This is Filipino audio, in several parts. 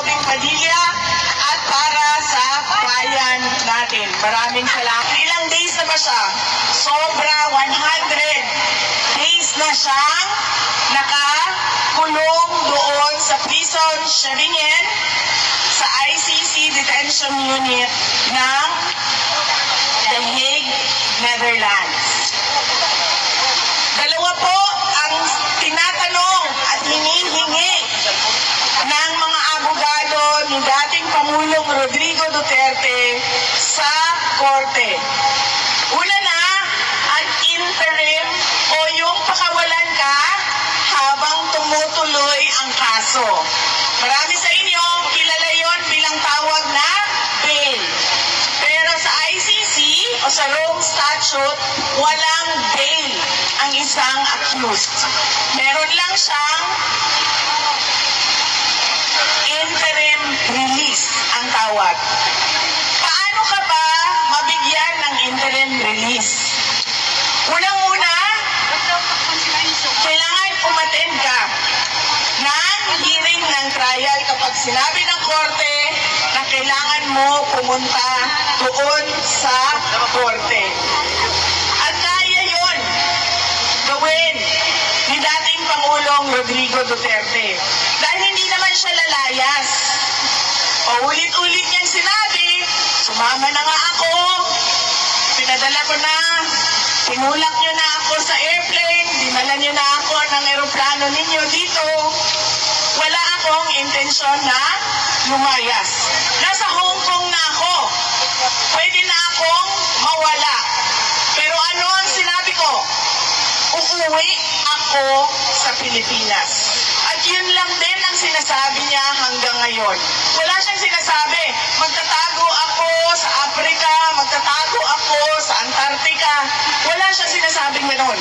Robin Padilla at para sa bayan natin. Maraming salamat. Ilang days na ba siya? Sobra 100 days na siya nakakulong doon sa prison Sharingan sa ICC Detention Unit ng The Hague, Netherlands. Pangulong Rodrigo Duterte sa korte. Una na, ang interim o yung pakawalan ka habang tumutuloy ang kaso. Marami sa inyo, kilala yon bilang tawag na bail. Pero sa ICC o sa Rome Statute, walang bail ang isang accused. Meron lang siyang Paano ka ba mabigyan ng interim release? Unang-una, kailangan umattend ka ng hearing ng trial kapag sinabi ng korte na kailangan mo pumunta doon sa korte. At kaya yon gawin ni dating Pangulong Rodrigo Duterte. Dahil hindi naman siya lalayas. O ulit-ulit niyang sinabi, sumama na nga ako, pinadala ko na, tinulak niyo na ako sa airplane, dinala niyo na ako ng eroplano ninyo dito. Wala akong intensyon na lumayas. Nasa Hong Kong na ako. Pwede na akong mawala. Pero ano ang sinabi ko? uuwi ako sa Pilipinas. At yun lang din ang sinasabi niya hanggang ngayon. Wala sinasabing gano'n.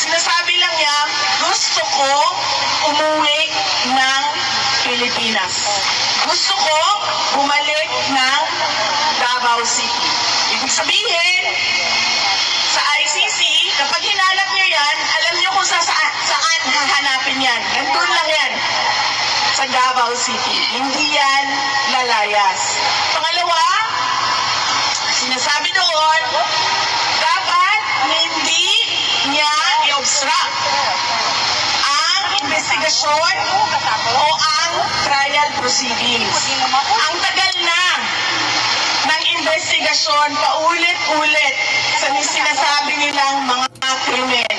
Sinasabi lang niya, gusto ko umuwi ng Pilipinas. Gusto ko bumalik ng Davao City. Ibig sabihin, sa ICC, kapag hinanap niyo yan, alam niyo kung sa saan, saan hahanapin yan. Nandun lang yan. Sa Davao City. Hindi yan lalayas. Pangalawa, sinasabi doon, investigasyon o ang trial proceedings. Ang tagal na ng investigasyon paulit-ulit sa sinasabi nilang mga krimen.